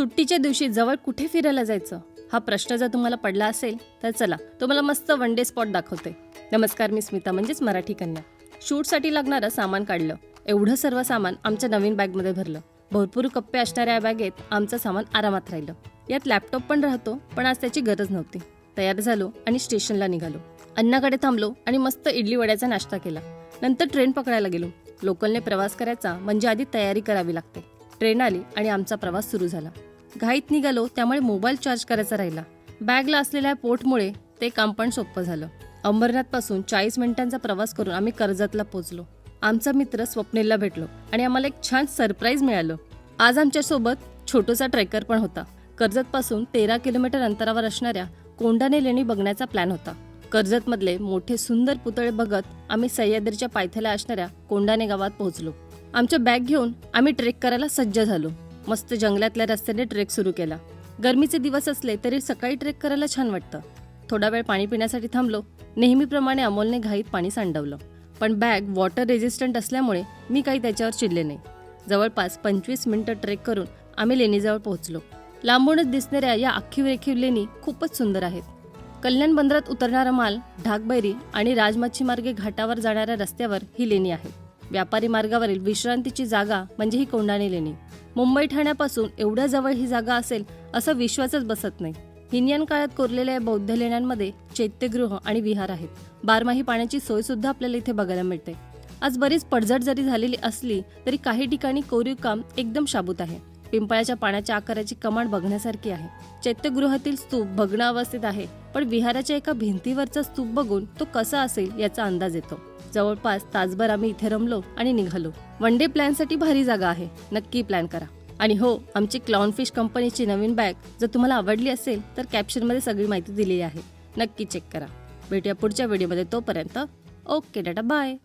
सुट्टीच्या दिवशी जवळ कुठे फिरायला जायचं? हा प्रश्न जर तुम्हाला पडला असेल तर चला तुम्हाला मस्त वन डे स्पॉट दाखवते. नमस्कार मी स्मिता म्हणजेच मराठी कन्या. शूटसाठी लागणारं सामान काढलं. एवढं सर्व सामान आमच्या नवीन बॅगमध्ये भरलं. भरपूर कप्पे असणाऱ्या या बॅगेत आमचं सामान आरामात राहिलं. यात लॅपटॉप पण राहतो पण आज त्याची गरज नव्हती. तयार झालो आणि स्टेशनला निघालो. अन्नाकडे थांबलो आणि मस्त इडली वड्याचा नाश्ता केला. नंतर ट्रेन पकडायला गेलो. लोकलने प्रवास करायचा म्हणजे आधी तयारी करावी लागते. ट्रेन आली आणि आमचा प्रवास सुरू झाला. घाईत निघालो त्यामुळे मोबाईल चार्ज करायचा राहिला. बॅगला असलेल्या पोटमुळे ते काम पण सोपं झालं. अंबरनाथपासून चाळीस मिनिटांचा प्रवास करून आम्ही कर्जतला पोहोचलो. आमचा मित्र स्वप्नीलला भेटलो आणि आम्हाला एक छान सरप्राईज मिळालं. आज आमच्यासोबत छोटूसा ट्रेकर पण होता. कर्जतपासून तेरा किलोमीटर अंतरावर असणाऱ्या कोंडाने लेणी बघण्याचा प्लॅन होता. कर्जतमधले मोठे सुंदर पुतळे बघत आम्ही सह्याद्रीच्या पायथ्याला असणाऱ्या कोंडाने गावात पोहोचलो. आमच्या बॅग घेऊन आम्ही ट्रेक करायला सज्ज झालो. मस्त जंगलातल्या रस्त्याने ट्रेक सुरू केला. गरमीचे दिवस असले तरी सकाळी ट्रेक करायला छान वाटतं. थोडा वेळ पाणी पिण्यासाठी थांबलो. नेहमीप्रमाणे अमोलने घाईत पाणी सांडवलं. पण बॅग वॉटर रेजिस्टंट असल्यामुळे मी काही त्याच्यावर चिडले नाही. जवळपास पंचवीस मिनिटं ट्रेक करून आम्ही लेणीजवळ पोहोचलो. लांबूनच दिसणाऱ्या या आखीव रेखीव लेणी खूपच सुंदर आहेत. कल्याण बंदरात उतरणारा माल ढाकबैरी आणि राजमच्छी मार्गे घाटावर जाणाऱ्या रस्त्यावर ही लेणी आहे. व्यापारी मार्गावरील विश्रांतीची जागा म्हणजे ही कोंडाणी लेणी. मुंबई ठाण्यापासून एवढ्या जवळ ही जागा असेल असं विश्वासच बसत नाही. हिनियन काळात कोरलेल्या या बौद्ध लेण्यांमध्ये चैत्यगृह आणि विहार आहेत. बारमाही पाण्याची सोय सुद्धा आपल्याला इथे बघायला मिळते. आज बरीच पडझड जरी झालेली असली तरी काही ठिकाणी कोरीव काम एकदम शाबूत आहे. पिंपळाच्या पाण्याच्या आकाराची कमान बघण्यासारखी आहे. चैत्यगृहातील स्तूप भग्न अवस्थेत आहे. पण विहाराच्या एका भिंतीवरचा स्तूप बघून तो कसा असेल याचा अंदाज येतो. जवळपास तासभर आम्ही इथे रमलो आणि निघालो. वन डे प्लॅनसाठी भारी जागा आहे. नक्की प्लॅन करा. आणि हो आमची क्लाउनफिश कंपनीची नवीन बॅग जर तुम्हाला आवडली असेल तर कॅप्शनमध्ये सगळी माहिती दिलेली आहे. नक्की चेक करा. भेटूया पुढच्या व्हिडिओमध्ये तोपर्यंत. Okay data bye